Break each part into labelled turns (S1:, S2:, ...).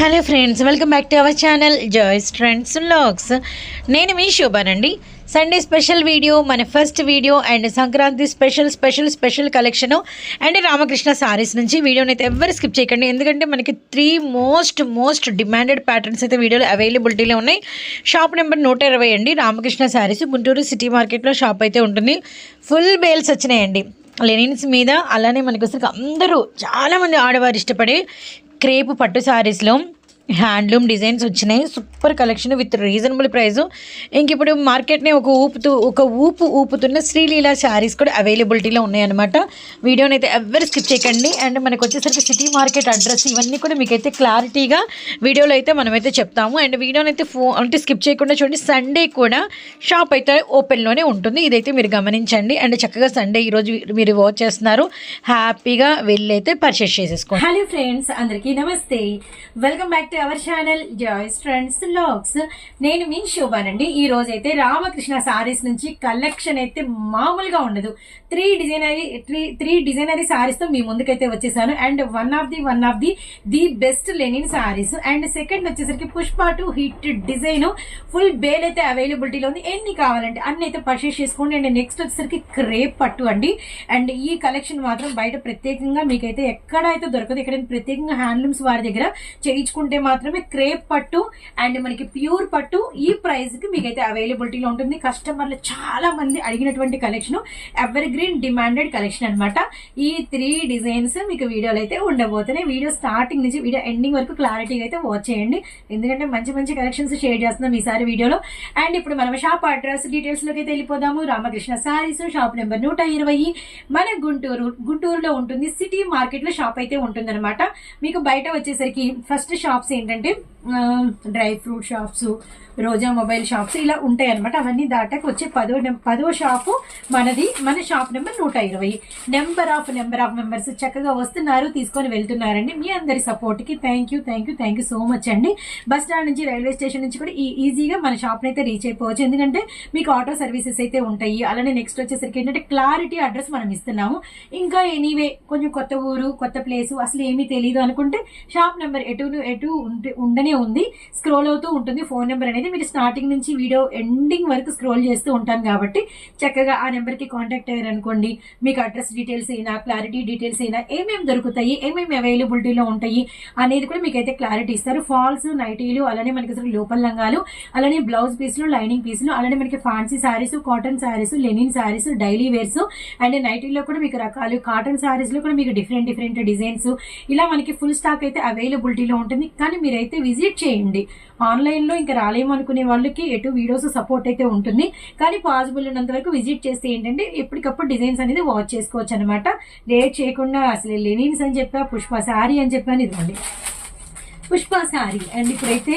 S1: Hello friends welcome back to our channel Joys Trends Logs నేను మీ శోభానండి. Sunday special video మన first video and Sankranti special special special collection and Ramakrishna saris నుంచి వీడియోని అయితే ఎవరు స్కిప్ చేయకండి. ఎందుకంటే మనకి three most most demanded patterns అయితే వీడియోలో అవైలబిలిటీలో ఉన్నాయి. షాప్ నెంబర్ నూట ఇరవై అండి. రామకృష్ణ సారీస్ గుంటూరు సిటీ మార్కెట్లో షాప్ అయితే ఉంటుంది. ఫుల్ బేల్స్ వచ్చినాయండి. లెనిన్స్ మీద అలానే మనకి వస్తుంది అందరూ చాలామంది ఆడవారు ఇష్టపడే క్రేపు పట్టు శారీస్లో హ్యాండ్లూమ్ డిజైన్స్ వచ్చినాయి. Super collection with reasonable price. ఇంక ఇప్పుడు మార్కెట్ని ఒక ఊపుతూ ఒక ఊపు ఊపుతున్న శ్రీలీలా శారీస్ కూడా అవైలబిలిటీలో ఉన్నాయన్నమాట. వీడియోని అయితే ఎవరు స్కిప్ చేయకండి. అండ్ మనకు వచ్చేసరికి సిటీ మార్కెట్ అడ్రస్ ఇవన్నీ కూడా మీకైతే క్లారిటీగా వీడియోలో అయితే మనమైతే చెప్తాము. అండ్ వీడియోని అయితే ఫో అంటే స్కిప్ చేయకుండా చూడండి. సండే కూడా షాప్ అయితే ఓపెన్లోనే ఉంటుంది. ఇదైతే మీరు గమనించండి. అండ్ చక్కగా సండే ఈరోజు మీరు వాచ్ చేస్తున్నారు. హ్యాపీగా వెళ్ళి అయితే పర్చేస్ చేసేసుకోండి. హలో ఫ్రెండ్స్ అందరికీ namaste. Welcome back to our channel Joys Friends Logs. నేను మీ శోభానండి. ఈ రోజు అయితే రామకృష్ణ సారీస్ నుంచి కలెక్షన్ అయితే మామూలుగా ఉండదు. Three designer three three designer సారీస్తో మీ ముందుకైతే వచ్చేసాను. And one of the one of the the best linen saris. And second వచ్చేసరికి Pushpa two hit design. Full bale అయితే అవైలబిలిటీలో ఉంది. ఎన్ని కావాలంటే అన్ని అయితే పర్చేస్ చేసుకోండి. అండ్ నెక్స్ట్ వచ్చేసరికి క్రేప్ పట్టు అండి. అండ్ ఈ కలెక్షన్ మాత్రం బయట ప్రత్యేకంగా మీకైతే ఎక్కడ అయితే దొరకదు ఇక్కడ ప్రత్యేకంగా హ్యాండ్లూమ్స్ వారి దగ్గర చేయించుకుంటే మాత్రమే క్రేప్ పట్టు అండ్ మనకి ప్యూర్ పట్టు ఈ ప్రైస్కి మీకైతే అవైలబిలిటీలో ఉంటుంది. కస్టమర్లు చాలా మంది అడిగినటువంటి collection ever green demanded collection అనమాట ఈ త్రీ డిజైన్స్ మీకు వీడియోలు అయితే ఉండబోతున్నాయి. వీడియో స్టార్టింగ్ నుంచి వీడియో ఎండింగ్ వరకు క్లారిటీగా అయితే వాచ్ చేయండి. ఎందుకంటే మంచి మంచి కలెక్షన్స్ షేర్ చేస్తున్నాం ఈసారి వీడియోలో. అండ్ ఇప్పుడు మనం షాప్ అడ్రస్ డీటెయిల్స్లోకి అయితే వెళ్ళిపోదాము. రామకృష్ణ సారీస్ షాప్ నెంబర్ నూట ఇరవై. మన గుంటూరు గుంటూరులో ఉంటుంది. సిటీ మార్కెట్లో షాప్ అయితే ఉంటుంది మీకు బయట వచ్చేసరికి ఫస్ట్ షాప్స్ ఏంటంటే dry fruit shops Roja mobile shops ఇలా ఉంటాయి అనమాట అవన్నీ దాటాక వచ్చే పదో పదో షాపు మనది. మన షాప్ నెంబర్ నూట ఇరవై. Number of number of members చక్కగా వస్తున్నారు తీసుకొని వెళ్తున్నారండి. మీ అందరి సపోర్ట్కి thank you thank you thank you so much అండి. బస్ స్టాండ్ నుంచి రైల్వే స్టేషన్ నుంచి కూడా ఈ- ఈజీగా మన షాప్ అయితే రీచ్ అయిపోవచ్చు. ఎందుకంటే మీకు ఆటో సర్వీసెస్ అయితే ఉంటాయి. అలానే నెక్స్ట్ వచ్చేసరికి ఏంటంటే క్లారిటీ అడ్రస్ మనం ఇస్తున్నాము. ఇంకా ఎనీవే కొంచెం కొత్త ఊరు కొత్త ప్లేస్ అసలు ఏమీ తెలియదు అనుకుంటే షాప్ నెంబర్ ఎటు ఎటు ఉంటే ఉండనే ఉంది. స్క్రోల్ అవుతూ ఉంటుంది ఫోన్ నెంబర్ అనేది. మీరు స్టార్టింగ్ నుంచి వీడియో ఎండింగ్ వరకు స్క్రోల్ చేస్తూ ఉంటాం కాబట్టి చక్కగా ఆ నెంబర్కి కాంటాక్ట్ అయ్యారనుకోండి మీకు అడ్రస్ డీటెయిల్స్ అయినా క్లారిటీ డీటెయిల్స్ అయినా ఏమేమి దొరుకుతాయి ఏమేమి అవైలబిలిటీలో ఉంటాయి అనేది కూడా మీకు అయితే క్లారిటీ ఇస్తారు. ఫాల్స్ నైటీలు అలానే మనకి అసలు లోపల లంగాలు అలానే బ్లౌజ్ పీసులు లైనింగ్ పీసులు అలానే మనకి fancy saris cotton saris linen saris daily wears and నైటీల్లో కూడా మీకు రకాలు కాటన్ సారీస్లో కూడా మీకు డిఫరెంట్ డిఫరెంట్ డిజైన్స్ ఇలా మనకి ఫుల్ స్టాక్ అయితే అవైలబిలిటీలో ఉంటుంది. కానీ మీరైతే విజిట్ విజిట్ చేయండి. ఆన్లైన్లో ఇంకా రాలేము అనుకునే వాళ్ళకి ఎటు వీడియోస్ సపోర్ట్ అయితే ఉంటుంది. కానీ పాసిబుల్ ఉన్నంత వరకు విజిట్ చేస్తే ఏంటంటే ఎప్పటికప్పుడు డిజైన్స్ అనేది వాచ్ చేసుకోవచ్చు అనమాట లేట్ చేయకుండా అసలు లెనిన్స్ అని చెప్పా పుష్ప శారీ అని చెప్పాను ఇదిగోండి. పుష్ప శారీ. అండ్ ఇప్పుడైతే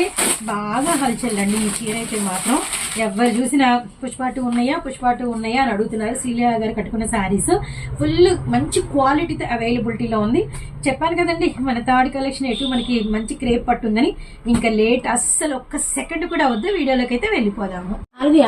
S1: బాగా హల్చల్ అండి ఈ చీర అయితే మాత్రం. ఎవరు చూసినా పుష్ప టూ ఉన్నాయా పుష్ప టూ ఉన్నాయా అని అడుగుతున్నారు. శ్రీలియా గారు కట్టుకున్న శారీస్. ఫుల్ మంచి క్వాలిటీతో అవైలబిలిటీలో ఉంది. చెప్పాను కదండి మన థర్డ్ కలెక్షన్ ఎటు మనకి మంచి క్రేప్ పట్టుందని ఇంకా లేట్ అస్సలు ఒక్క సెకండ్ కూడా వద్దు. వీడియోలోకి అయితే వెళ్ళిపోదాము.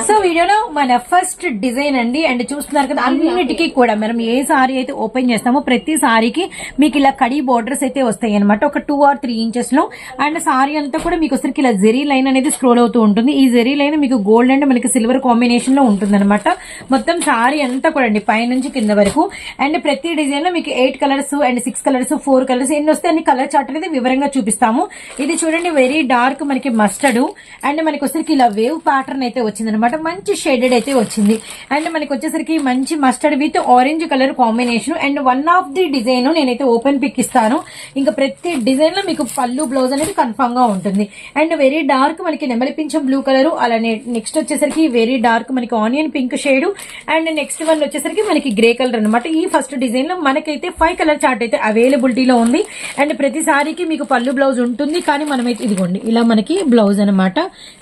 S1: సో వీడియోలో మన ఫస్ట్ డిజైన్ అండి. అండ్ చూస్తున్నారు కదా అన్నిటికీ కూడా మనం ఏ సారీ అయితే ఓపెన్ చేస్తామో ప్రతి సారీకి మీకు ఇలా కడి బోర్డర్స్ అయితే వస్తాయి అనమాట ఒక టూ ఆర్ త్రీ ఇంచెస్లో. అండ్ సారీ అంతా కూడా మీకు వచ్చరికి ఇలా జెరీ లైన్ అనేది స్క్రోల్ అవుతూ ఉంటుంది. ఈ జెరీ లైన్ మీకు గోల్డ్ అండ్ మనకి సిల్వర్ కాంబినేషన్లో ఉంటుంది అనమాట మొత్తం సారీ అంతా కూడా అండి పైనుంచి కింద వరకు. అండ్ ప్రతి డిజైన్లో మీకు eight colours and six colours four colours ఎన్ని వస్తే అన్ని కలర్ చార్ట్ అనేది వివరంగా చూపిస్తాము. ఇది చూడండి వెరీ డార్క్ మనకి మస్టర్డ్. అండ్ మనకి వచ్చేసరికి ఇలా వేవ్ ప్యాటర్న్ అయితే వచ్చింది అనమాట మంచి షేడెడ్ అయితే వచ్చింది. అండ్ మనకి వచ్చేసరికి మంచి mustard with orange colour combination. And one of the design నేనైతే ఓపెన్ పిక్ ఇస్తాను. ఇంకా ప్రతి డిజైన్లో మీకు పళ్ళు బ్లౌజ్ అనేది కన్ఫర్మ్గా ఉంటుంది. అండ్ వెరీ డార్క్ మనకి నెమలి పింఛం బ్లూ కలర్ అలానే నెక్స్ట్ వచ్చేసరికి వెరీ డార్క్ మనకి onion pink shade and next one వచ్చేసరికి మనకి గ్రే కలర్ అనమాట ఈ ఫస్ట్ డిజైన్లో మనకైతే ఫైవ్ కలర్ చార్ట్ అయితే అవైలబిలిటీలో ఉంది. అండ్ ప్రతి సారీకి మీకు పళ్ళు బ్లౌజ్ ఉంటుంది. కానీ మనమైతే ఇదిగోండి ఇలా మనకి బ్లౌజ్ అనమాట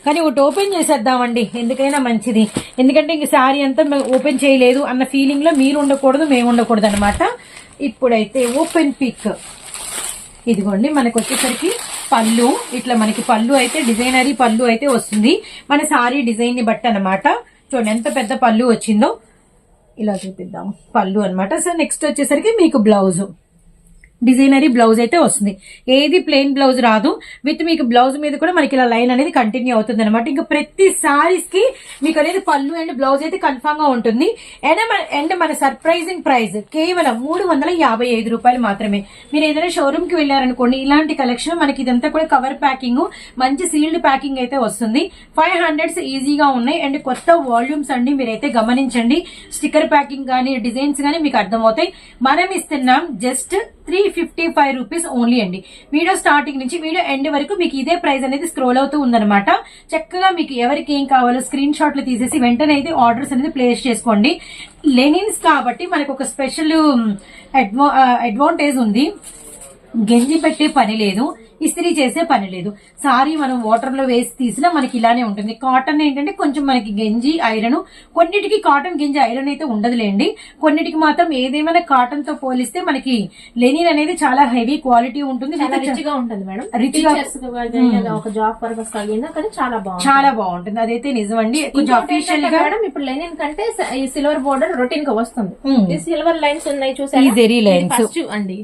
S1: కానీ ఒకటి ఓపెన్ చేసేద్దామండి. ఎందుకైనా మంచిది. ఎందుకంటే ఇంక శారీ అంతా మేము ఓపెన్ చేయలేదు అన్న ఫీలింగ్లో మీరు ఉండకూడదు మేము ఉండకూడదు అనమాట ఇప్పుడైతే ఓపెన్ పిక్ ఇదిగోండి మనకు వచ్చేసరికి పళ్ళు. ఇట్లా మనకి పళ్ళు అయితే డిజైనరీ పళ్ళు అయితే వస్తుంది. మన సారీ డిజైన్ని బట్టి అనమాట చూడండి ఎంత పెద్ద పళ్ళు వచ్చిందో. ఇలా చూపిద్దాం. పళ్ళు అన్నమాట. సో నెక్స్ట్ వచ్చేసరికి మీకు బ్లౌజు. డిజైనరీ బ్లౌజ్ అయితే వస్తుంది. ఏది ప్లెయిన్ బ్లౌజ్ రాదు. విత్ మీకు బ్లౌజ్ మీద కూడా మనకి ఇలా లైన్ అనేది కంటిన్యూ అవుతుంది అనమాట ఇంకా ప్రతి సారీస్కి మీకు అనేది పళ్ళు అండ్ బ్లౌజ్ అయితే కన్ఫామ్గా ఉంటుంది. అండ్ మన అండ్ మన సర్ప్రైజింగ్ ప్రైస్ కేవలం మూడు వందల యాభై ఐదు రూపాయలు మాత్రమే. మీరు ఏదైనా షోరూమ్కి వెళ్ళారనుకోండి ఇలాంటి కలెక్షన్ మనకి ఇదంతా కూడా కవర్ ప్యాకింగ్ మంచి సీల్డ్ ప్యాకింగ్ అయితే వస్తుంది. ఫైవ్ హండ్రెడ్స్ ఈజీగా ఉన్నాయి. అండ్ కొత్త వాల్యూమ్స్ అండి మీరైతే గమనించండి. స్టిక్కర్ ప్యాకింగ్ కానీ డిజైన్స్ కానీ మీకు అర్థమవుతాయి. మనం ఇస్తున్నాం just three fifty five rupees only అండి. వీడియో స్టార్టింగ్ నుంచి వీడియో ఎండ్ వరకు మీకు ఇదే ప్రైస్ అనేది స్క్రోల్ అవుతూ ఉందనమాట చక్కగా మీకు ఎవరికి ఏం కావాలో స్క్రీన్ షాట్లు తీసేసి వెంటనే అయితే ఆర్డర్స్ అనేది ప్లేస్ చేసుకోండి. లెనిన్స్ కాబట్టి మనకు ఒక స్పెషల్ అడ్వాంటేజ్ ఉంది. గెంజి పెట్టే పని లేదు. ఇస్త్రీ చేసే పని లేదు. సారీ మనం వాటర్లో వేసి తీసినా మనకి ఇలానే ఉంటుంది. కాటన్ ఏంటంటే కొంచెం మనకి గెంజి ఐరన్ కొన్నిటికి కాటన్ గెంజి ఐరన్ అయితే ఉండదులేండి. కొన్నిటికి మాత్రం ఏదేమైనా కాటన్తో పోలిస్తే మనకి లెనిన్ అనేది చాలా హెవీ క్వాలిటీ ఉంటుంది.
S2: రిచ్గా ఉంటుంది మేడం. ఒక జాబ్ పర్పస్ కలిగినా కానీ చాలా
S1: బాగుంటుంది. అదైతే నిజం అండి కొంచెం అఫీషియల్గా
S2: మేడం ఇప్పుడు లెనిన్ కంటే ఈ సిల్వర్ బోర్డర్ రొటీన్గా వస్తుంది.
S1: Hmm.
S2: ఈ సిల్వర్ లైన్స్ ఉన్నాయి చూసారా. ఫస్ట్ అండి.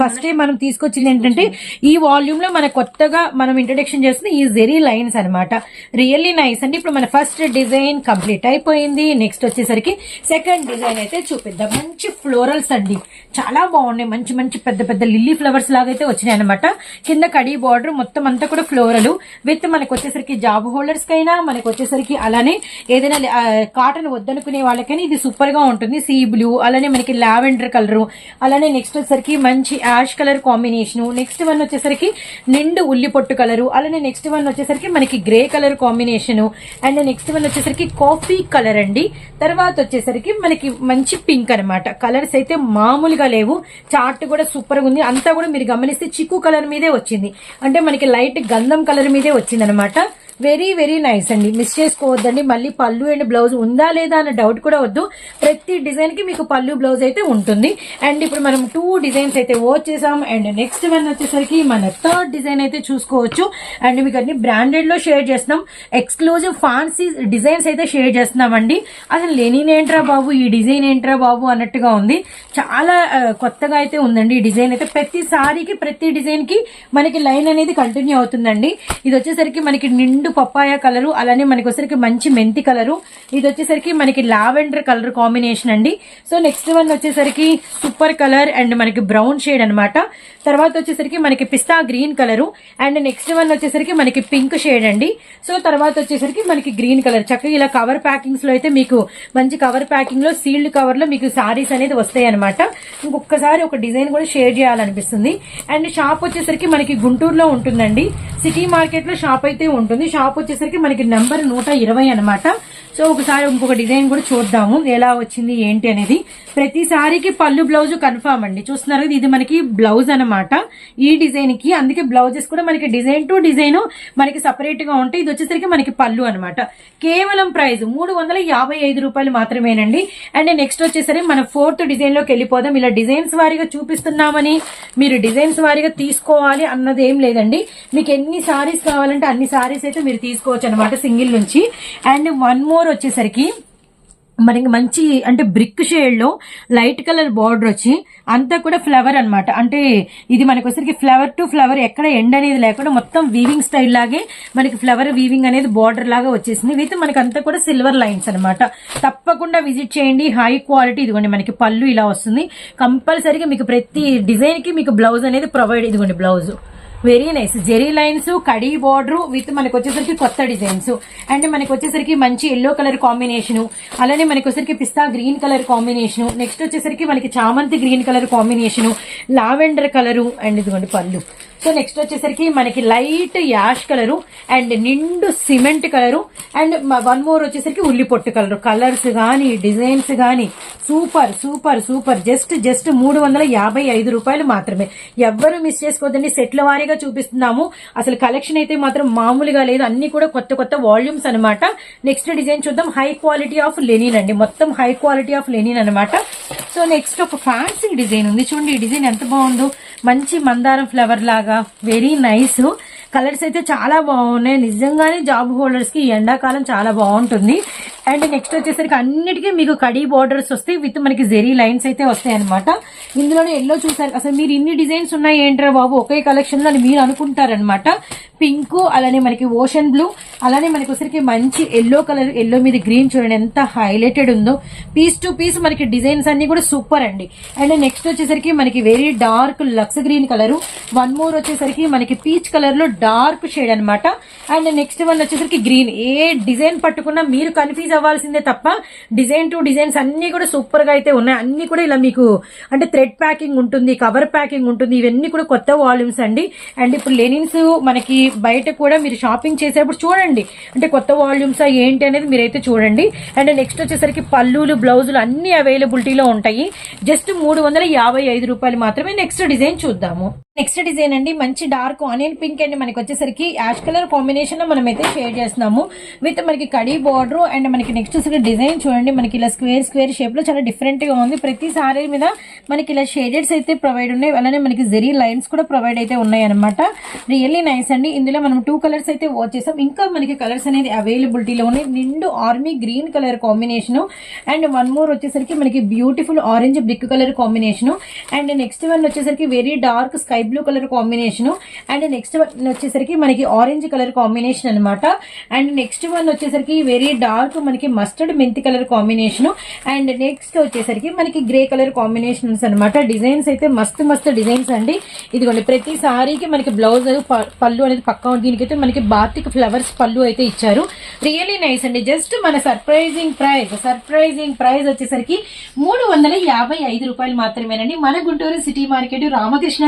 S1: ఫస్ట్ టైం మనం తీసుకొచ్చింది ఏంటంటే ఈ వాల్యూమ్ లో మన కొత్తగా మనం ఇంట్రొడక్షన్ చేస్తుంది ఈ జెరీ లైన్స్ అన్నమాట. రియల్లీ నైస్ అండి ఇప్పుడు మన ఫస్ట్ డిజైన్ కంప్లీట్ అయిపోయింది. నెక్స్ట్ వచ్చేసరికి సెకండ్ డిజైన్ అయితే చూపిద్దాం. మంచి ఫ్లోరల్స్ అండి. చాలా బాగున్నాయి. మంచి మంచి పెద్ద పెద్ద లిల్లీ ఫ్లవర్స్ లాగా అయితే వచ్చినాయి అనమాట కింద కడి బార్డర్ మొత్తం అంతా కూడా ఫ్లోరల్ విత్ మనకు వచ్చేసరికి జాబ్ హోల్డర్స్ కైనా మనకు వచ్చేసరికి అలానే ఏదైనా కాటన్ వద్దనుకునే వాళ్ళకైనా ఇది సూపర్గా ఉంటుంది. సీ బ్లూ అలానే మనకి లావెండర్ కలర్ అలానే నెక్స్ట్ వచ్చేసరికి మంచి ash colour combination next one వచ్చేసరికి నిండు ఉల్లి పొట్టు కలర్. అలానే నెక్స్ట్ వన్ వచ్చేసరికి మనకి grey colour combination and next one వచ్చేసరికి కాఫీ కలర్ అండి. తర్వాత వచ్చేసరికి మనకి మంచి పింక్ అన్నమాట. కలర్స్ అయితే మామూలుగా లేవు. చార్ట్ కూడా సూపర్గా ఉంది. అంతా కూడా మీరు గమనిస్తే చిక్కు కలర్ మీదే వచ్చింది. అంటే మనకి లైట్ గంధం కలర్ మీదే వచ్చింది అనమాట వెరీ వెరీ నైస్ అండి. మిస్ చేసుకోవద్దండి. మళ్ళీ పళ్ళు అండ్ బ్లౌజ్ ఉందా లేదా అన్న డౌట్ కూడా వద్దు. ప్రతి డిజైన్కి మీకు పళ్ళు బ్లౌజ్ అయితే ఉంటుంది. అండ్ ఇప్పుడు మనం టూ డిజైన్స్ అయితే వాచ్ చేసాం. అండ్ నెక్స్ట్ వన్ వచ్చేసరికి మన థర్డ్ డిజైన్ అయితే చూసుకోవచ్చు. అండ్ మీకు అన్ని బ్రాండెడ్లో షేర్ చేస్తున్నాం. ఎక్స్క్లూజివ్ ఫాన్సీ డిజైన్స్ అయితే షేర్ చేస్తున్నామండి. అసలు లెనిన్ ఏంట్రా బాబు? ఈ డిజైన్ ఏంట్రా బాబు? అన్నట్టుగా ఉంది. చాలా కొత్తగా అయితే ఉందండి ఈ డిజైన్ అయితే. ప్రతి సారీకి ప్రతి డిజైన్కి మనకి లైన్ అనేది కంటిన్యూ అవుతుందండి. ఇది వచ్చేసరికి మనకి నిండు పప్పాయ కలరు అలానే మనకి వచ్చేసరికి మంచి మెంతి కలరు. ఇది వచ్చేసరికి మనకి లావెండర్ కలర్ కాంబినేషన్ అండి. సో నెక్స్ట్ వన్ వచ్చేసరికి సూపర్ కలర్ అండ్ మనకి బ్రౌన్ షేడ్ అన్నమాట. తర్వాత వచ్చేసరికి మనకి పిస్తా green colour. And next one వచ్చేసరికి మనకి పింక్ షేడ్ అండి. సో తర్వాత వచ్చేసరికి మనకి గ్రీన్ కలర్. చక్కగా ఇలా కవర్ ప్యాకింగ్స్లో అయితే మీకు మంచి కవర్ ప్యాకింగ్లో సీల్డ్ కవర్లో మీకు సారీస్ అనేది వస్తాయి అనమాట ఇంకొకసారి ఒక డిజైన్ కూడా షేర్ చేయాలనిపిస్తుంది. అండ్ షాప్ వచ్చేసరికి మనకి గుంటూరులో ఉంటుందండి. సిటీ మార్కెట్లో షాప్ అయితే ఉంటుంది. షాప్ వచ్చేసరికి మనకి నెంబర్ నూట ఇరవై అనమాట సో ఒకసారి ఇంకొక డిజైన్ కూడా చూద్దాము. ఎలా వచ్చింది ఏంటి అనేది. ప్రతి సారీకి పళ్ళు బ్లౌజ్ కన్ఫామ్ అండి. చూస్తున్నారు కదా, ఇది మనకి బ్లౌజ్ అన్నమాట. ఈ డిజైన్కి అందుకే బ్లౌజెస్ కూడా మనకి డిజైన్ టు డిజైన్ మనకి సపరేట్గా ఉంటాయి. ఇది వచ్చేసరికి మనకి పళ్ళు అనమాట కేవలం ప్రైస్ మూడు వందల యాభై ఐదు రూపాయలు మాత్రమేనండి. అండ్ నెక్స్ట్ వచ్చేసరికి మన ఫోర్త్ డిజైన్లోకి వెళ్ళిపోదాం. ఇలా డిజైన్స్ వారీగా చూపిస్తున్నామని మీరు డిజైన్స్ వారీగా తీసుకోవాలి అన్నది ఏం లేదండి. మీకు ఎన్ని సారీస్ కావాలంటే అన్ని సారీస్ అయితే మీరు తీసుకోవచ్చు అనమాట సింగిల్ నుంచి. అండ్ వన్ మోర్ వచ్చేసరికి మనకి మంచి అంటే బ్రిక్ షేడ్లో లైట్ కలర్ బార్డర్ వచ్చి అంతా కూడా ఫ్లవర్ అనమాట అంటే ఇది మనకు వచ్చరికి ఫ్లవర్ టు ఫ్లవర్ ఎక్కడ ఎండ్ అనేది లేకుండా మొత్తం వీవింగ్ స్టైల్ లాగే మనకి ఫ్లవర్ వీవింగ్ అనేది బార్డర్ లాగా వచ్చేసింది. విత్ మనకి అంతా కూడా సిల్వర్ లైన్స్ అనమాట తప్పకుండా విజిట్ చేయండి. హై క్వాలిటీ ఇదిగోండి మనకి పళ్ళు ఇలా వస్తుంది. కంపల్సరీగా మీకు ప్రతి డిజైన్కి మీకు బ్లౌజ్ అనేది ప్రొవైడ్ ఇదిగోండి blouse. Very nice zari lines khadi border with మనకు వచ్చేసరికి కొత్త డిజైన్స్ అండ్ మనకు వచ్చేసరికి మంచి ఎల్లో కలర్ కాంబినేషన్ అలానే మనకు వచ్చేసరికి పిస్తా గ్రీన్ కలర్ కాంబినేషన్ నెక్స్ట్ వచ్చేసరికి మనకి చామంతి green colour combination lavender colour and ఇదిగోండి పళ్ళు. సో నెక్స్ట్ వచ్చేసరికి మనకి లైట్ యాష్ కలరు అండ్ నిండు cement colour and one more వచ్చేసరికి ఉల్లి పొట్టు కలరు కలర్స్ కానీ డిజైన్స్ కానీ super super super just just మూడు వందల యాభై ఐదు రూపాయలు మాత్రమే. ఎవ్వరు మిస్ చేసుకోవద్దండి. సెట్ల వారీగా చూపిస్తున్నాము. అసలు కలెక్షన్ అయితే మాత్రం మామూలుగా లేదు. అన్ని కూడా కొత్త కొత్త వాల్యూమ్స్ అనమాట నెక్స్ట్ డిజైన్ చూద్దాం. హై క్వాలిటీ ఆఫ్ లెనిన్ అండి. మొత్తం హై క్వాలిటీ ఆఫ్ లెనిన్ అనమాట సో నెక్స్ట్ ఒక ఫ్యాన్సీ డిజైన్ ఉంది. చూడండి ఈ డిజైన్ ఎంత బాగుందో. మంచి మందారం ఫ్లవర్ లాగా వెరీ నైస్ కలర్స్ అయితే చాలా బాగున్నాయి. నిజంగానే జాబ్ హోల్డర్స్కి ఎండాకాలం చాలా బాగుంటుంది. అండ్ నెక్స్ట్ వచ్చేసరికి అన్నిటికీ మీకు కడీ బార్డర్స్ వస్తాయి. విత్ మనకి జెరీ లైన్స్ అయితే వస్తాయి అనమాట ఇందులోనే ఎల్లో చూసారు. అసలు మీరు ఇన్ని డిజైన్స్ ఉన్నాయి ఏంట్రా బాబు? ఒకే కలెక్షన్లో అని మీరు అనుకుంటారనమాట పింక్ అలానే మనకి ఓషన్ బ్లూ అలానే మనకి వచ్చరికి మంచి ఎల్లో కలర్ ఎల్లో మీద గ్రీన్ చూడండి ఎంత హైలైటెడ్ ఉందో. పీస్ టు పీస్ మనకి డిజైన్స్ అన్ని కూడా సూపర్ అండి. అండ్ నెక్స్ట్ వచ్చేసరికి మనకి very dark lux green colour. One more వచ్చేసరికి మనకి పీచ్ కలర్లో డార్క్ షేడ్ అనమాట అండ్ నెక్స్ట్ వన్ వచ్చేసరికి గ్రీన్. ఏ డిజైన్ పట్టుకున్నా మీరు కన్ఫ్యూజ్ అవ్వాల్సిందే తప్ప డిజైన్ టు డిజైన్స్ అన్ని కూడా సూపర్గా అయితే ఉన్నాయి. అన్ని కూడా ఇలా మీకు అంటే థ్రెడ్ ప్యాకింగ్ ఉంటుంది కవర్ ప్యాకింగ్ ఉంటుంది ఇవన్నీ కూడా కొత్త వాల్యూమ్స్ అండి. అండ్ ఇప్పుడు లెనిన్స్ మనకి బయట కూడా మీరు షాపింగ్ చేసేప్పుడు చూడండి. అంటే కొత్త వాల్యూమ్స్ ఏంటి అనేది మీరైతే చూడండి. అండ్ నెక్స్ట్ వచ్చేసరికి పల్లులు బ్లౌజులు అన్ని అవైలబిలిటీలో ఉంటాయి. జస్ట్ మూడు వందల యాభై ఐదు రూపాయలు మాత్రమే నెక్స్ట్ డిజైన్ చూద్దాము. నెక్స్ట్ డిజైన్ అండి మంచి డార్క్ ఆనియన్ పింక్ అండి. మనకి వచ్చేసరికి యాష్ కలర్ కాంబినేషన్లో మనమైతే షేర్ చేస్తున్నాము. విత్ మనకి కడీ బార్డర్ అండ్ మనకి నెక్స్ట్ వచ్చేసరికి డిజైన్ చూడండి. మనకి ఇలా స్క్వేర్ స్క్వేర్ షేప్లో చాలా డిఫరెంట్గా ఉంది. ప్రతి సారీ మీద మనకి ఇలా షేడెడ్స్ అయితే ప్రొవైడ్ ఉన్నాయి. అలానే మనకి జెరీ లైన్స్ కూడా ప్రొవైడ్ అయితే ఉన్నాయి అనమాట రియల్లీ నైస్ అండి. ఇందులో మనం టూ కలర్స్ అయితే వాచ్ చేసాం. ఇంకా మనకి కలర్స్ అనేది అవైలబిలిటీలో ఉన్నాయి. నిండు army green colour combination. And one more వచ్చేసరికి మనకి beautiful orange brick colour combination. And next one వచ్చేసరికి very dark sky blue colour combination. And next one వచ్చేసరికి మనకి ఆరెంజ్ కలర్ కాంబినేషన్ అన్నమాట. అండ్ నెక్స్ట్ వన్ వచ్చేసరికి వెరీ డార్క్ మనకి mustard మెంతి colour combination. And next వచ్చేసరికి మనకి గ్రే కలర్ కాంబినేషన్స్ అన్నమాట. డిజైన్స్ అయితే మస్తు మస్తు డిజైన్స్ అండి. ఇదిగోండి ప్రతి సారీకి మనకి బ్లౌజ్ పళ్ళు అనేది పక్కా ఉంది. దీనికైతే మనకి బాతిక్ ఫ్లవర్స్ పళ్ళు అయితే ఇచ్చారు. రియలీ నైస్ అండి. జస్ట్ మన సర్ప్రైజింగ్ ప్రైస్ సర్ప్రైజింగ్ ప్రైస్ వచ్చేసరికి మూడు వందల యాభై ఐదు రూపాయలు మాత్రమేనండి. మన Guntur city market Ramakrishna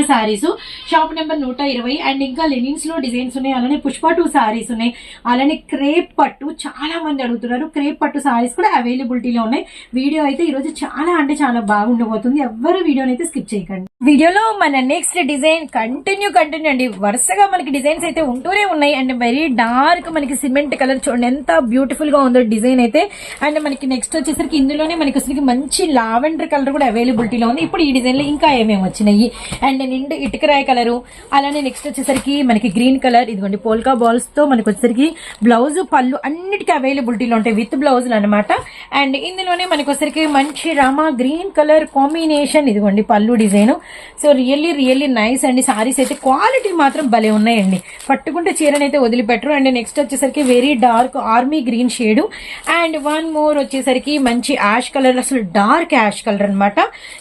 S1: shop number నూట ఇరవై. అండ్ ఇంకా లెనిన్స్లో డిజైన్స్ ఉన్నాయి. అలానే పుష్ప టూ సారీస్ ఉన్నాయి. అలానే క్రేప్ పట్టు చాలా మంది అడుగుతున్నారు. క్రేప్ పట్టు సారీస్ కూడా అవైలబిలిటీలో ఉన్నాయి. వీడియో అయితే ఈరోజు చాలా అంటే చాలా బాగుండబోతుంది. ఎవ్వరు వీడియోని అయితే స్కిప్ చేయకండి. వీడియోలో మన నెక్స్ట్ డిజైన్ కంటిన్యూ కంటిన్యూ అండి. వరుసగా మనకి డిజైన్స్ అయితే ఉంటూనే ఉన్నాయి. అండ్ వెరీ డార్క్ మనకి సిమెంట్ కలర్ చూడండి. ఎంత బ్యూటిఫుల్గా ఉందో డిజైన్ అయితే. అండ్ మనకి నెక్స్ట్ వచ్చేసరికి ఇందులోనే మనకి వచ్చేసరికి మంచి లావెండర్ కలర్ కూడా అవైలబిలిటీలో ఉంది. ఇప్పుడు ఈ డిజైన్లో ఇంకా ఏమేమి వచ్చినాయి? అండ్ నిండు ఇటుకరాయ కలరు అలానే నెక్స్ట్ వచ్చేసరికి మనకి గ్రీన్ కలర్ ఇదిగోండి పోల్కా బాల్స్తో మనకి వచ్చేసరికి బ్లౌజ్ పళ్ళు అన్నిటికీ అవైలబిలిటీలో ఉంటాయి. విత్ బ్లౌజులు అనమాట అండ్ ఇందులోనే మనకి వచ్చేసరికి మంచి రామా గ్రీన్ కలర్ కాంబినేషన్ ఇదిగోండి పళ్ళు design so really really nice అండి. సారీస్ అయితే క్వాలిటీ మాత్రం భలే ఉన్నాయండి. పట్టుకుంటే చీరనైతే వదిలిపెట్టరు. అండ్ నెక్స్ట్ వచ్చేసరికి very dark army green shade. And one more వచ్చేసరికి మంచి యాష్ కలర్ అసలు డార్క్ యాష్ కలర్ అనమాట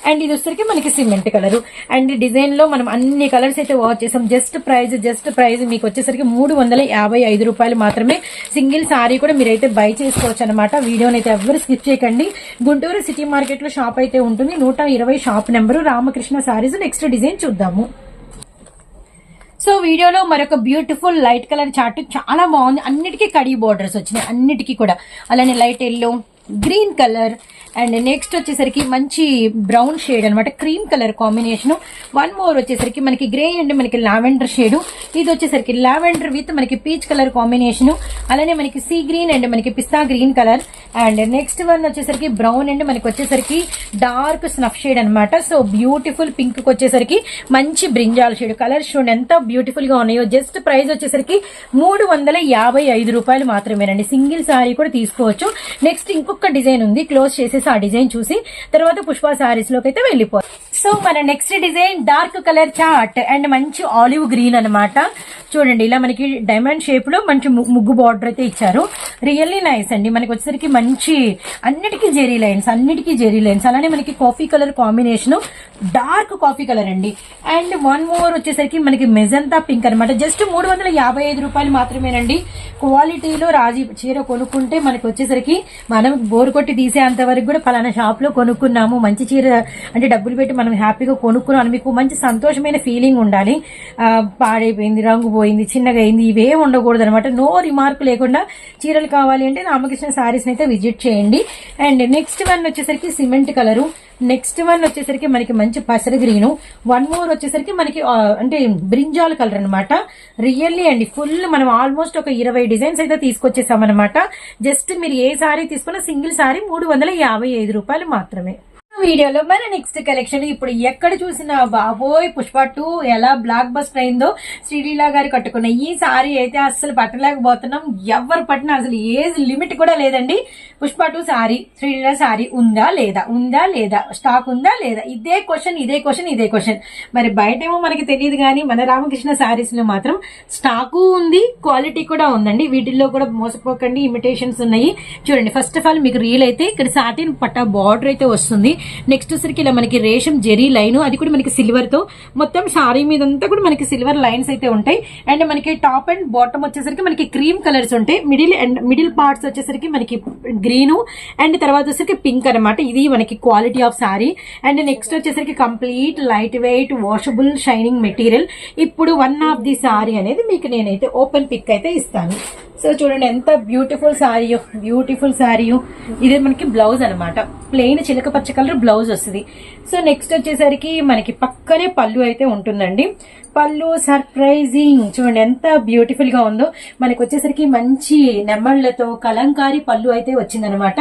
S1: అండ్ ఇది వచ్చేసరికి మనకి సిమెంట్ కలర్. అండ్ డిజైన్లో మనం అన్ని కలర్స్ అయితే వాచ్ చేసాం. జస్ట్ ప్రైస్ జస్ట్ ప్రైస్ మీకు వచ్చేసరికి మూడు వందల యాభై ఐదు రూపాయలు మాత్రమే సింగిల్ సారీ కూడా మీరైతే బై చేసుకోవచ్చు అనమాట వీడియోని అయితే ఎవరు స్కిప్ చేయకండి. గుంటూరు సిటీ మార్కెట్లో షాప్ అయితే ఉంటుంది. నూట ఇరవై shop number Ramakrishna saris next design చూద్దాము. సో వీడియోలో మరొక బ్యూటిఫుల్ లైట్ కలర్ చార్ట్ చాలా బాగుంది. అన్నిటికీ కడీ బోర్డర్స్ వచ్చినాయి. అన్నిటికీ కూడా. అలానే light yellow green colour and next వచ్చేసరికి మంచి బ్రౌన్ షేడ్ అనమాట cream colour combination one more వచ్చేసరికి మనకి గ్రే అండ్ మనకి లావెండర్ షేడ్ ఇది వచ్చేసరికి లావెండర్ విత్ మనకి పీచ్ కలర్ కాంబినేషన్ అలానే మనకి సీ గ్రీన్ అండ్ మనకి పిస్తా green colour and next one వచ్చేసరికి బ్రౌన్ అండ్ మనకి వచ్చేసరికి డార్క్ స్నఫ్ షేడ్ అనమాట సో బ్యూటిఫుల్ పింక్ వచ్చేసరికి మంచి బ్రింజాల్ షేడ్ కలర్ చూడండి ఎంత బ్యూటిఫుల్గా ఉన్నాయో. జస్ట్ ప్రైస్ వచ్చేసరికి మూడు వందల యాభై ఐదు రూపాయలు మాత్రమేనండి. సింగిల్ సారీ కూడా తీసుకోవచ్చు. నెక్స్ట్ ఇంకొక డిజైన్ ఉంది. క్లోజ్ చేసేసి ఆ డిజైన్ చూసి తర్వాత పుష్ప సారీస్లోకి అయితే వెళ్ళిపోవాలి సో మన next design dark colour chat and మంచి ఆలివ్ గ్రీన్ అన్నమాట. చూడండి ఇలా మనకి డైమండ్ షేప్లో మంచి ముగ్గు బార్డర్ అయితే ఇచ్చారు. రియల్లీ నైస్ అండి. మనకి వచ్చేసరికి మంచి అన్నిటికీ జెరీ లైన్స్ అన్నిటికీ జెరీ లైన్స్. అలానే మనకి coffee colour combination dark coffee colour అండి. అండ్ వన్ మోర్ వచ్చేసరికి మనకి మెజంతా పింక్ అనమాట జస్ట్ మూడు వందల యాభై ఐదు రూపాయలు మాత్రమేనండి. క్వాలిటీలో రాజీ చీర కొనుక్కుంటే మనకి వచ్చేసరికి మనం బోరు కొట్టి తీసేంత వరకు కూడా పలానా షాప్లో కొనుక్కున్నాము. మంచి చీర అంటే డబ్బులు పెట్టి మనం హ్యాపీగా కొనుక్కున్నాం మీకు మంచి సంతోషమైన ఫీలింగ్ ఉండాలి. పాడైపోయింది రంగు పోయింది చిన్నగా అయింది ఇవే ఉండకూడదు అనమాట నో రిమార్క్ లేకుండా చీరలు కావాలి అంటే రామకృష్ణ శారీస్ని అయితే విజిట్ చేయండి. అండ్ నెక్స్ట్ వన్ వచ్చేసరికి సిమెంట్ కలరు. నెక్స్ట్ వన్ వచ్చేసరికి మనకి మంచి పసర గ్రీను. వన్ మోర్ వచ్చేసరికి మనకి అంటే బ్రింజాల్ కలర్ అనమాట రియల్లీ అండి ఫుల్ మనం ఆల్మోస్ట్ ఒక ఇరవై డిజైన్స్ అయితే తీసుకొచ్చేసాం అనమాట జస్ట్ మీరు ఏ సారీ తీసుకున్నా సింగిల్ సారీ మూడు వందల యాభై ఐదు రూపాయలు మాత్రమే. వీడియోలో మన నెక్స్ట్ కలెక్షన్ ఇప్పుడు ఎక్కడ చూసినా బాబోయ్ పుష్ప టూ ఎలా బ్లాక్ బస్టర్ అయిందో శ్రీలీలా గారు కట్టుకున్న ఈ సారీ అయితే అస్సలు పట్టలేకపోతున్నాం. ఎవరు పట్టినా అసలు ఏజ్ లిమిట్ కూడా లేదండి. పుష్ప టూ సారీ శ్రీలీలా సారీ ఉందా లేదా? ఉందా లేదా? స్టాక్ ఉందా లేదా? ఇదే క్వశ్చన్ ఇదే క్వశ్చన్ ఇదే క్వశ్చన్ మరి బయట ఏమో మనకి తెలియదు కానీ మన రామకృష్ణ సారీస్లో మాత్రం స్టాకు ఉంది క్వాలిటీ కూడా ఉందండి. వీటిల్లో కూడా మోసపోకండి ఇమిటేషన్స్ ఉన్నాయి. చూడండి ఫస్ట్ ఆఫ్ ఆల్ మీకు రీల్ అయితే ఇక్కడ సాటిన్ పట్టా బార్డర్ అయితే వస్తుంది. నెక్స్ట్ వచ్చరికి ఇలా మనకి రేషం జెరీ లైన్ అది కూడా మనకి సిల్వర్తో. మొత్తం సారీ మీద అంతా కూడా మనకి సిల్వర్ లైన్స్ అయితే ఉంటాయి. అండ్ మనకి టాప్ అండ్ బాటమ్ వచ్చేసరికి మనకి క్రీమ్ కలర్స్ ఉంటాయి. మిడిల్ అండ్ మిడిల్ పార్ట్స్ వచ్చేసరికి మనకి గ్రీన్ అండ్ తర్వాత వచ్చేసరికి పింక్ అన్నమాట. ఇది మనకి quality of sari and next వచ్చేసరికి complete light weight washable shining material ఇప్పుడు వన్ ఆఫ్ ది సారీ అనేది మీకు నేనైతే ఓపెన్ పిక్ అయితే ఇస్తాను. సో చూడండి ఎంత బ్యూటిఫుల్ సారీ బ్యూటిఫుల్ సారీ ఇది మనకి బ్లౌజ్ అన్నమాట. ప్లెయిన్ చిలక పచ్చ కలర్ బ్లౌజ్ వస్తుంది. సో నెక్స్ట్ వచ్చేసరికి మనకి పక్కనే పళ్ళు అయితే ఉంటుందండి. పళ్ళు సర్ప్రైజింగ్. చూడండి ఎంత బ్యూటిఫుల్గా ఉందో. మనకి వచ్చేసరికి మంచి నెమ్మళ్ళతో కలంకారీ పళ్ళు అయితే వచ్చిందనమాట.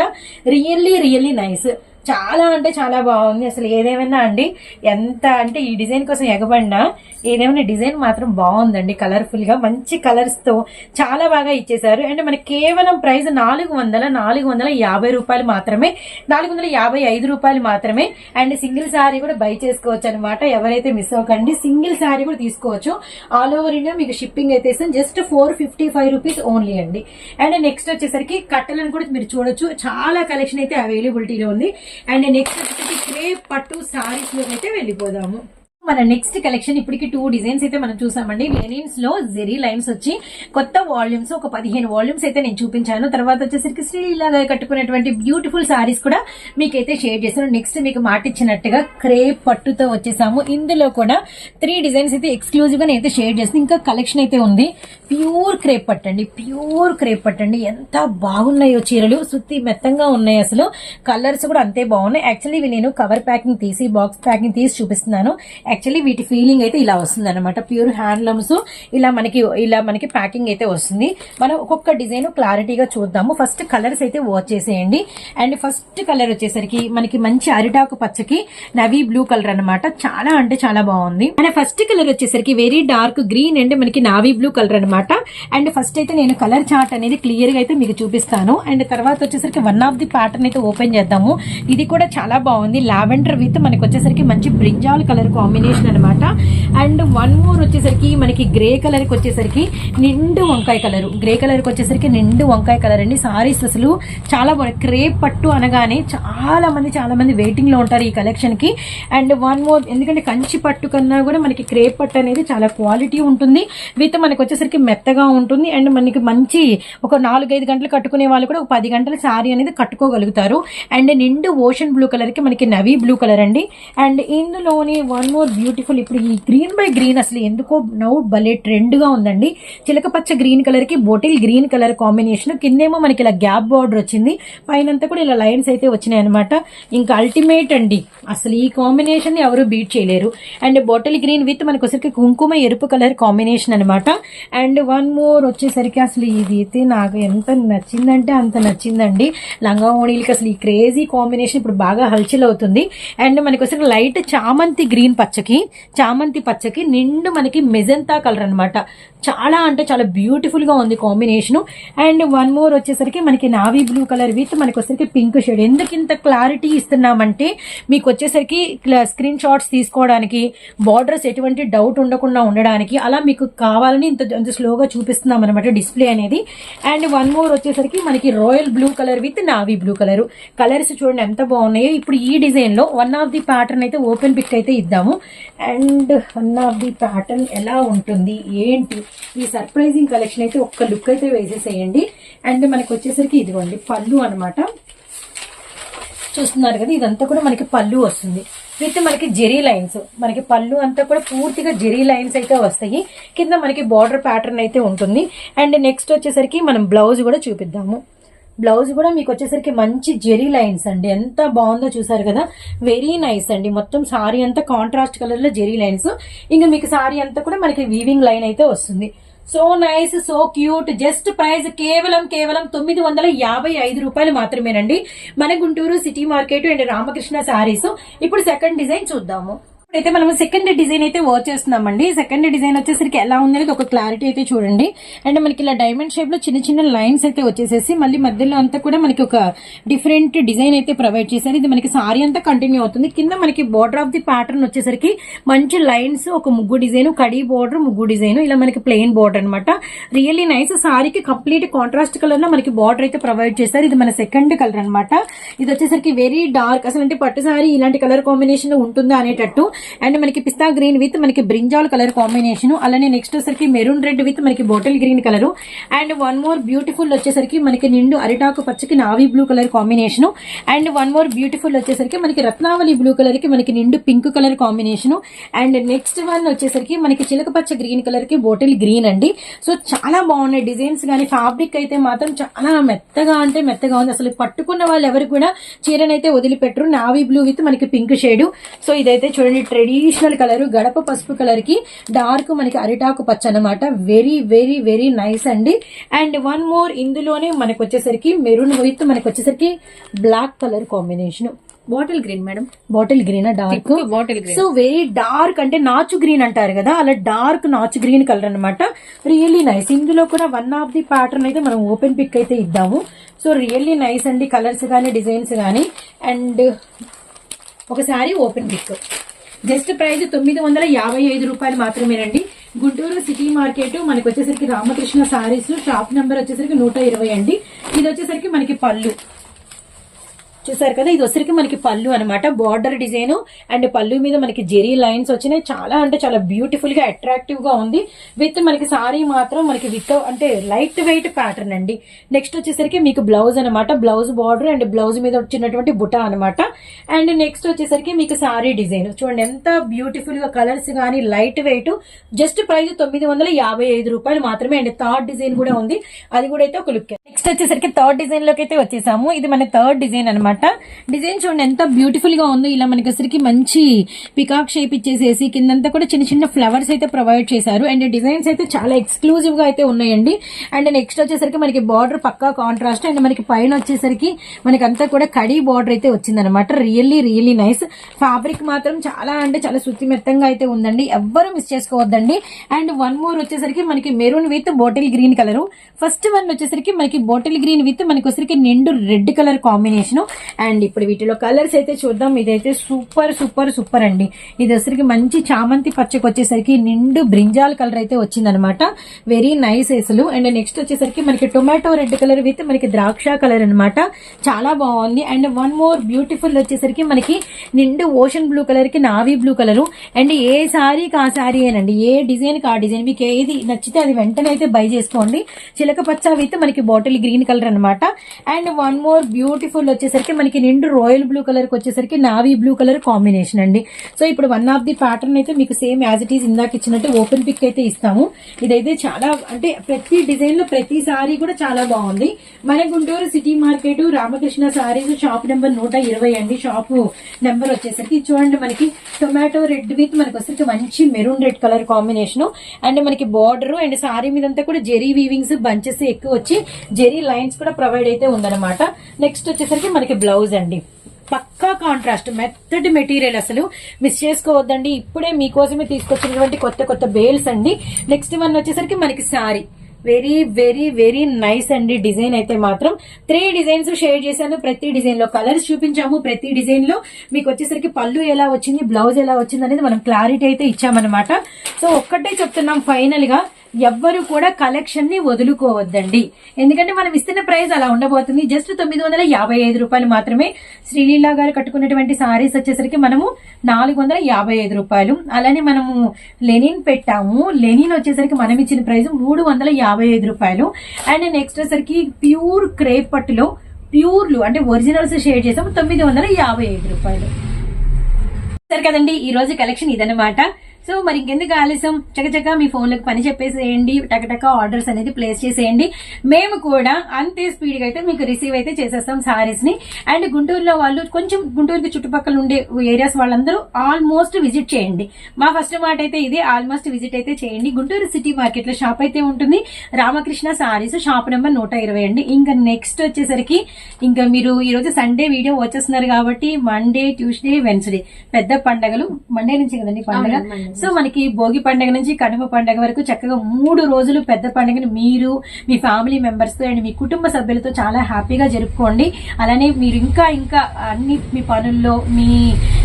S1: Really really nice. చాలా అంటే చాలా బాగుంది. అసలు ఏదేమైనా అండి ఎంత అంటే ఈ డిజైన్ కోసం ఎగబడినా ఏదేమైనా డిజైన్ మాత్రం బాగుందండి కలర్ఫుల్గా. మంచి కలర్స్తో చాలా బాగా ఇచ్చేసారు అండ్ మనకి కేవలం ప్రైస్ నాలుగు వందల నాలుగు వందల యాభై రూపాయలు మాత్రమే నాలుగు వందల యాభై ఐదు రూపాయలు మాత్రమే. అండ్ సింగిల్ శారీ కూడా బై చేసుకోవచ్చు అనమాట ఎవరైతే మిస్ అవ్వకండి సింగిల్ శారీ కూడా తీసుకోవచ్చు. ఆల్ ఓవర్ ఇండియా మీకు షిప్పింగ్ అయితే just four fifty five rupees only అండి. అండ్ నెక్స్ట్ వచ్చేసరికి కట్టలను కూడా మీరు చూడొచ్చు. చాలా కలెక్షన్ అయితే అవైలబిలిటీలో ఉంది. అండ్ నెక్స్ట్ వచ్చేసి క్రేప్ పట్టు సారీస్ అయితే వెళ్ళిపోదాము. మన నెక్స్ట్ కలెక్షన్ ఇప్పటికి టూ డిజైన్స్ అయితే మనం చూసామండి. లెనిన్స్లో జెరీ లైన్స్ వచ్చి కొత్త వాల్యూమ్స్ ఒక పదిహేను వాల్యూమ్స్ అయితే నేను చూపించాను. తర్వాత వచ్చేసరికి శ్రీలాగా కట్టుకునేటువంటి బ్యూటిఫుల్ సారీస్ కూడా మీకైతే షేర్ చేశాను. నెక్స్ట్ మీకు మాటిచ్చినట్టుగా క్రేప్ పట్టుతో వచ్చేసాము. ఇందులో కూడా త్రీ డిజైన్స్ అయితే ఎక్స్క్లూజివ్గా అయితే షేర్ చేస్తాను ఇంకా కలెక్షన్ అయితే ఉంది. ప్యూర్ క్రేప్ పట్టండి ప్యూర్ క్రేప్ పట్టండి ఎంత బాగున్నాయో చీరలు. సుత్తి మెత్తంగా ఉన్నాయి అసలు. కలర్స్ కూడా అంతే బాగున్నాయి. యాక్చువల్లీ ఇవి నేను కవర్ ప్యాకింగ్ తీసి బాక్స్ ప్యాకింగ్ తీసి చూపిస్తున్నాను. యాక్చువల్లీ వీటి ఫీలింగ్ అయితే ఇలా వస్తుంది అనమాట ప్యూర్ హ్యాండ్లూమ్స్ ఇలా మనకి ఇలా మనకి ప్యాకింగ్ అయితే వస్తుంది. మనం ఒక్కొక్క డిజైన్ క్లారిటీగా చూద్దాము. ఫస్ట్ కలర్స్ అయితే వాచ్ చేసేయండి. అండ్ ఫస్ట్ కలర్ వచ్చేసరికి మనకి మంచి అరిటాకు పచ్చకి నవీ బ్లూ కలర్ అన్నమాట. చాలా అంటే చాలా బాగుంది. అండ్ ఫస్ట్ కలర్ వచ్చేసరికి వెరీ డార్క్ గ్రీన్ అండ్ మనకి నావీ బ్లూ కలర్ అన్నమాట. అండ్ ఫస్ట్ అయితే నేను కలర్ చార్ట్ అనేది క్లియర్గా అయితే మీకు చూపిస్తాను. అండ్ తర్వాత వచ్చేసరికి వన్ ఆఫ్ ది ప్యాటర్న్ అయితే ఓపెన్ చేద్దాము. ఇది కూడా చాలా బాగుంది. లావెండర్ విత్ మనకి వచ్చేసరికి మంచి బ్రింజాల్ కలర్ కాంబినేషన్ అనమాట అండ్ వన్ మోర్ వచ్చేసరికి మనకి గ్రే కలర్కి వచ్చేసరికి నిండు వంకాయ కలర్ గ్రే కలర్కి వచ్చేసరికి నిండు వంకాయ కలర్ అండి. సారీస్ అసలు చాలా బాగుంది. క్రేప్ పట్టు అనగానే చాలా మంది చాలా మంది వెయిటింగ్లో ఉంటారు ఈ కలెక్షన్కి. అండ్ వన్ మోర్ ఎందుకంటే కంచి పట్టు కన్నా కూడా మనకి క్రేప్ పట్టు అనేది చాలా క్వాలిటీ ఉంటుంది. విత్ మనకి వచ్చేసరికి మెత్తగా ఉంటుంది. అండ్ మనకి మంచి ఒక నాలుగైదు గంటలు కట్టుకునే వాళ్ళు కూడా ఒక పది గంటల శారీ అనేది కట్టుకోగలుగుతారు. అండ్ నిండు ఓషన్ బ్లూ కలర్కి మనకి నవీ బ్లూ కలర్ అండి. అండ్ ఇందులోని వన్ మోర్ బ్యూటిఫుల్. ఇప్పుడు ఈ గ్రీన్ బై గ్రీన్ అసలు ఎందుకో నవ్వు భలే ట్రెండ్గా ఉందండి. చిలక పచ్చ గ్రీన్ కలర్కి బొటిల్ గ్రీన్ కలర్ కాంబినేషన్. కిందేమో మనకి ఇలా గ్యాప్ బార్డర్ వచ్చింది. పైనంతా కూడా ఇలా లైన్స్ అయితే వచ్చినాయి అనమాట ఇంకా అల్టిమేట్ అండి. అసలు ఈ కాంబినేషన్ ఎవరు బీట్ చేయలేరు. అండ్ బాటిల్ గ్రీన్ విత్ మనకు వచ్చేసరికి కుంకుమ ఎరుపు కలర్ కాంబినేషన్ అనమాట అండ్ వన్ మోర్ వచ్చేసరికి అసలు ఇది అయితే నాకు ఎంత నచ్చిందంటే అంత నచ్చిందండి. లంగా ఓణీలకి అసలు ఈ క్రేజీ కాంబినేషన్ ఇప్పుడు బాగా హల్చల్ అవుతుంది. అండ్ మనకు వచ్చేసరికి లైట్ చామంతి గ్రీన్ పచ్చకి చామంతి పచ్చకి నిండు మనకి మెజంతా కలర్ అన్నమాట చాలా అంటే చాలా బ్యూటిఫుల్గా ఉంది కాంబినేషన్ అండ్ వన్ మోర్ వచ్చేసరికి మనకి నావీ బ్లూ కలర్ విత్ మనకి వచ్చేసరికి పింక్ షేడ్ ఎందుకు ఇంత క్లారిటీ ఇస్తున్నామంటే మీకు వచ్చేసరికి స్క్రీన్ షాట్స్ తీసుకోవడానికి బార్డర్స్ ఎటువంటి డౌట్ ఉండకుండా ఉండడానికి అలా మీకు కావాలని ఇంత ఇంత స్లోగా చూపిస్తున్నాం అనమాట డిస్ప్లే అనేది. అండ్ వన్ మోర్ వచ్చేసరికి మనకి royal blue colour with navy blue colour colours చూడండి ఎంత బాగున్నాయో. ఇప్పుడు ఈ డిజైన్లో వన్ ఆఫ్ ది ప్యాటర్న్ అయితే ఓపెన్ పిక్ అయితే ఇద్దాము. And one of the pattern ఎలా ఉంటుంది? ఏంటి? ఈ సర్ప్రైజింగ్ కలెక్షన్ అయితే ఒక్క లుక్ అయితే వేసేసేయండి. అండ్ మనకి వచ్చేసరికి ఇదిగోండి పళ్ళు అన్నమాట. చూస్తున్నారు కదా ఇదంతా కూడా మనకి పళ్ళు వస్తుంది. విత్ మనకి జెరీ లైన్స్ మనకి పళ్ళు అంతా కూడా పూర్తిగా జెరీ లైన్స్ అయితే వస్తాయి. కింద మనకి బార్డర్ ప్యాటర్న్ అయితే ఉంటుంది. అండ్ నెక్స్ట్ వచ్చేసరికి మనం బ్లౌజ్ కూడా చూపిద్దాము. బ్లౌజ్ కూడా మీకు వచ్చేసరికి మంచి జెరీ లైన్స్ అండి. ఎంత బాగుందో చూసారు కదా? వెరీ నైస్ అండి. మొత్తం సారీ అంతా కాంట్రాస్ట్ కలర్లో జెరీ లైన్స్. ఇంకా మీకు సారీ అంతా కూడా మనకి వీవింగ్ లైన్ అయితే వస్తుంది. So nice so cute just price కేవలం కేవలం తొమ్మిది వందల యాభై ఐదు రూపాయలు మాత్రమేనండి. మన Guntur city market and Ramakrishna saris ఇప్పుడు సెకండ్ డిజైన్ చూద్దాము. అయితే మనం సెకండ్ డిజైన్ అయితే వర్క్ చేస్తున్నామండి. సెకండ్ డిజైన్ వచ్చేసరికి ఎలా ఉంది అనేది ఒక క్లారిటీ అయితే చూడండి. అండ్ మనకి ఇలా డైమండ్ షేప్లో చిన్న చిన్న లైన్స్ అయితే వచ్చేసేసి మళ్ళీ మధ్యలో అంతా కూడా మనకి ఒక డిఫరెంట్ డిజైన్ అయితే ప్రొవైడ్ చేశారు. ఇది మనకి సారీ అంతా కంటిన్యూ అవుతుంది. కింద మనకి బోర్డర్ ఆఫ్ ది ప్యాటర్న్ వచ్చేసరికి మంచి లైన్స్ ఒక ముగ్గు డిజైన్ కడి బోర్డర్ ముగ్గు డిజైన్ ఇలా మనకి ప్లెయిన్ బోర్డర్ అనమాట రియల్లీ నైస్ సారీకి కంప్లీట్ కాంట్రాస్ట్ కలర్లో మనకి బార్డర్ అయితే ప్రొవైడ్ చేశారు. ఇది మన సెకండ్ కలర్ అన్నమాట. ఇది వచ్చేసరికి వెరీ డార్క్ అసలు అంటే పట్టు సారీ ఇలాంటి కలర్ కాంబినేషన్లో ఉంటుందా అనేటట్టు అండ్ మనకి పిస్తా గ్రీన్ విత్ మనకి బ్రింజాల్ కలర్ కాంబినేషన్. అలానే నెక్స్ట్ వచ్చేసరికి మెరూన్ రెడ్ విత్ మనకి bottle green colour. And one more beautiful వచ్చేసరికి మనకి నిండు అరిటాకు పచ్చకి navy blue colour combination. And one more beautiful వచ్చేసరికి మనకి రత్నావళి బ్లూ కలర్కి మనకి నిండు pink colour combination. And next one వచ్చేసరికి మనకి చిలక పచ్చ గ్రీన్ కలర్కి బాటిల్ గ్రీన్ అండి. సో చాలా బాగున్నాయి డిజైన్స్ కానీ ఫ్యాబ్రిక్ అయితే మాత్రం చాలా మెత్తగా అంటే మెత్తగా ఉంది. అసలు పట్టుకున్న వాళ్ళు ఎవరు కూడా చీరనైతే వదిలిపెట్టరు. నావీ బ్లూ విత్ మనకి పింక్ షేడ్. సో ఇదైతే చూడండి ట్రెడిషనల్ కలర్ గడప పసుపు కలర్కి డార్క్ మనకి అరిటాకు పచ్చ అనమాట వెరీ వెరీ వెరీ నైస్ అండి. అండ్ వన్ మోర్ ఇందులోనే మనకు వచ్చేసరికి మెరూన్ విత్ మనకి వచ్చేసరికి black colour combination
S2: bottle green madam
S1: bottle green dark
S2: bottle green
S1: so very dark అంటే నాచు గ్రీన్ అంటారు కదా అలా డార్క్ నాచు గ్రీన్ కలర్ అన్నమాట. రియల్లీ నైస్ ఇందులో కూడా వన్ ఆఫ్ ది ప్యాటర్న్ అయితే మనం ఓపెన్ పిక్ అయితే ఇద్దాము. సో రియల్లీ నైస్ అండి కలర్స్ కానీ డిజైన్స్ కానీ అండ్ ఒకసారి ఓపెన్ పిక్ జస్ట్ ప్రైస్ తొమ్మిది వందల యాభై ఐదు రూపాయలు మాత్రమేనండి. గుంటూరు సిటీ మార్కెట్ మనకి వచ్చేసరికి రామకృష్ణ సారీస్ షాప్ నెంబర్ వచ్చేసరికి నూట ఇరవై అండి. ఇది వచ్చేసరికి మనకి పళ్ళు. చూసారు కదా ఇది వచ్చరికి మనకి పళ్ళు అనమాట బార్డర్ డిజైన్ అండ్ పళ్ళు మీద మనకి జెరీ లైన్స్ వచ్చినాయి. చాలా అంటే చాలా బ్యూటిఫుల్గా అట్రాక్టివ్గా ఉంది. విత్ మనకి సారీ మాత్రం మనకి విత్ అంటే లైట్ వెయిట్ ప్యాటర్న్ అండి. నెక్స్ట్ వచ్చేసరికి మీకు బ్లౌజ్ అనమాట బ్లౌజ్ బార్డర్ అండ్ బ్లౌజ్ మీద వచ్చినటువంటి బుటా అనమాట అండ్ నెక్స్ట్ వచ్చేసరికి మీకు సారీ డిజైన్ చూడండి ఎంత బ్యూటిఫుల్గా కలర్స్ కానీ లైట్ వెయిట్ జస్ట్ ప్రైస్ తొమ్మిది వందల యాభై ఐదు రూపాయలు మాత్రమే. అండ్ థర్డ్ డిజైన్ కూడా ఉంది. అది కూడా అయితే ఒక లుక్ నెక్స్ట్ వచ్చేసరికి థర్డ్ డిజైన్లోకి అయితే వచ్చేసాము. ఇది మన థర్డ్ డిజైన్ అనమాట డిజైన్ చూడండి ఎంత బ్యూటిఫుల్గా ఉందో. ఇలా మనకి అసలుకి మంచి పికాక్ షేప్ ఇచ్చేసేసి కిందంతా కూడా చిన్న చిన్న ఫ్లవర్స్ అయితే ప్రొవైడ్ చేశారు. అండ్ డిజైన్స్ అయితే చాలా ఎక్స్క్లూజివ్గా అయితే ఉన్నాయండి. అండ్ నెక్స్ట్ వచ్చేసరికి మనకి బార్డర్ పక్కా కాంట్రాస్ట్ అండ్ మనకి పైన వచ్చేసరికి మనకి అంతా కూడా కడీ బార్డర్ అయితే వచ్చిందనమాట రియల్లీ రియల్లీ నైస్ ఫ్యాబ్రిక్ మాత్రం చాలా అంటే చాలా శుద్ధి మెత్తంగా అయితే ఉందండి. ఎవ్వరు మిస్ చేసుకోవద్దండి. అండ్ వన్ మోర్ వచ్చేసరికి మనకి maroon with bottle green colour first one వచ్చేసరికి మనకి బాటిల్ గ్రీన్ విత్ మనకి వచ్చరికి నిండు రెడ్ కలర్ కాంబినేషన్ అండ్ ఇప్పుడు వీటిలో కలర్స్ అయితే చూద్దాం. ఇదైతే సూపర్ సూపర్ సూపర్ అండి. ఇది వచ్చేసరికి మంచి చామంతి పచ్చకి వచ్చేసరికి నిండు బ్రింజాల్ కలర్ అయితే వచ్చిందనమాట. వెరీ నైస్ అసలు. అండ్ నెక్స్ట్ వచ్చేసరికి మనకి టొమాటో రెడ్ కలర్ విత్ మనకి ద్రాక్ష కలర్ అన్నమాట చాలా బాగుంది. అండ్ వన్ మోర్ బ్యూటిఫుల్ వచ్చేసరికి మనకి నిండు ఓషన్ బ్లూ కలర్కి నావీ బ్లూ కలర్ అండ్ ఏ శారీకి ఆ సారీ ఏనండి? ఏ డిజైన్కి ఆ డిజైన్ మీకు ఏది నచ్చితే అది వెంటనే అయితే బై చేసుకోండి. చిలక పచ్చ విత్ మనకి బాటిల్ గ్రీన్ కలర్ అన్నమాట అండ్ వన్ మోర్ బ్యూటిఫుల్ వచ్చేసరికి మనకి నిండు రాయల్ బ్లూ కలర్కి వచ్చేసరికి నావీ బ్లూ కలర్ కాంబినేషన్ అండి. సో ఇప్పుడు వన్ ఆఫ్ ది ప్యాటర్న్ అయితే మీకు సేమ్ యాజ్ ఇట్ ఈస్ ఇందాక ఇచ్చినట్టు ఓపెన్ పిక్ అయితే ఇస్తాము. ఇదైతే చాలా అంటే ప్రతి డిజైన్లో ప్రతి సారీ కూడా చాలా బాగుంది. మన Guntur city market Ramakrishna saris shop number నూట ఇరవై అండి. షాప్ నెంబర్ వచ్చేసరికి చూడండి మనకి టొమాటో రెడ్ విత్ మనకి వచ్చేసరికి మంచి maroon red colour combination and మనకి బార్డర్ అండ్ సారీ మీదంతా కూడా జెరీ వీవింగ్స్ బంచెస్ ఎక్కువ వచ్చి జెరీ లైన్స్ కూడా ప్రొవైడ్ అయితే ఉందన్నమాట. నెక్స్ట్ వచ్చేసరికి మనకి బ్లౌజ్ అండి. పక్కా కాంట్రాస్ట్ మెత్తటి మెటీరియల్ అసలు మిస్ చేసుకోవద్దండి. ఇప్పుడే మీకోసమే తీసుకొచ్చినటువంటి కొత్త కొత్త బేల్స్ అండి. నెక్స్ట్ వన్ వచ్చేసరికి మనకి sari. Very very very nice అండి డిజైన్ అయితే మాత్రం. త్రీ డిజైన్స్ షేర్ చేశాను. ప్రతి డిజైన్లో కలర్స్ చూపించాము. ప్రతి డిజైన్లో మీకు వచ్చేసరికి పళ్ళు ఎలా వచ్చింది బ్లౌజ్ ఎలా వచ్చింది అనేది మనం క్లారిటీ అయితే ఇచ్చామన్నమాట. సో ఒక్కటే చెప్తున్నాం ఫైనల్గా ఎవ్వరు కూడా కలెక్షన్ని వదులుకోవద్దండి. ఎందుకంటే మనం ఇస్తున్న ప్రైస్ అలా ఉండబోతుంది. జస్ట్ తొమ్మిది వందల యాభై ఐదు రూపాయలు మాత్రమే శ్రీలీలా గారు కట్టుకున్నటువంటి సారీస్ వచ్చేసరికి మనము నాలుగు వందల యాభై ఐదు రూపాయలు. అలానే మనము లెనిన్ పెట్టాము. లెనిన్ వచ్చేసరికి మనం ఇచ్చిన ప్రైస్ మూడు వందల యాభై ఐదు రూపాయలు. అండ్ నెక్స్ట్ వచ్చేసరికి ప్యూర్ క్రేప్ పట్టులో ప్యూర్లు అంటే ఒరిజినల్స్ షేర్ చేసాము తొమ్మిది వందల యాభై ఐదు రూపాయలు. సరే కదండి ఈ రోజు కలెక్షన్ ఇదనమాట సో మరి ఇంకెందుకు ఆలస్యం? చకచక మీ ఫోన్లకు పని చెప్పేసేయండి టకటక ఆర్డర్స్ అనేది ప్లేస్ చేసేయండి. మేము కూడా అంతే స్పీడ్గా అయితే మీకు రిసీవ్ అయితే చేసేస్తాం సారీస్ని అండ్ గుంటూరులో వాళ్ళు కొంచెం గుంటూరుకి చుట్టుపక్కల ఉండే ఏరియాస్ వాళ్ళందరూ ఆల్మోస్ట్ విజిట్ చేయండి. మా ఫస్ట్ మాట అయితే ఇది ఆల్మోస్ట్ విజిట్ అయితే చేయండి. గుంటూరు సిటీ మార్కెట్లో షాప్ అయితే ఉంటుంది. రామకృష్ణ సారీస్ షాప్ నెంబర్ నూట ఇరవై అండి. ఇంకా నెక్స్ట్ వచ్చేసరికి ఇంకా మీరు ఈరోజు సండే వీడియో వచ్చేస్తున్నారు కాబట్టి మండే ట్యూస్డే వెన్స్డే పెద్ద పండగలు. మండే నుంచి కదండి పండగ?
S2: Mm-hmm.
S1: సో మనకి భోగి పండుగ నుంచి కనుమ పండుగ వరకు చక్కగా మూడు రోజులు పెద్ద పండుగను మీరు మీ ఫ్యామిలీ మెంబర్స్తో అండ్ మీ కుటుంబ సభ్యులతో చాలా హ్యాపీగా జరుపుకోండి. అలానే మీరు ఇంకా ఇంకా అన్ని మీ పనుల్లో మీ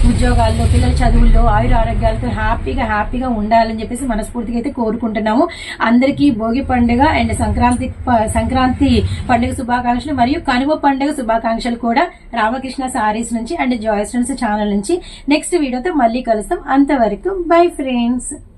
S1: ఉద్యోగాల్లో పిల్లల చదువుల్లో ఆయుర ఆరోగ్యాలతో హ్యాపీగా హ్యాపీగా ఉండాలని చెప్పేసి మనస్ఫూర్తిగా అయితే కోరుకుంటున్నాము. అందరికీ భోగి పండుగ అండ్ సంక్రాంతి ప- సంక్రాంతి పండుగ శుభాకాంక్షలు మరియు కనుమ పండుగ శుభాకాంక్షలు కూడా రామకృష్ణ సారీస్ నుంచి అండ్ జాయ్ ఫ్రెండ్స్ ఛానల్ నుంచి. నెక్స్ట్ వీడియోతో మళ్ళీ కలుస్తాం. అంతవరకు బై ఫ్రెండ్స్.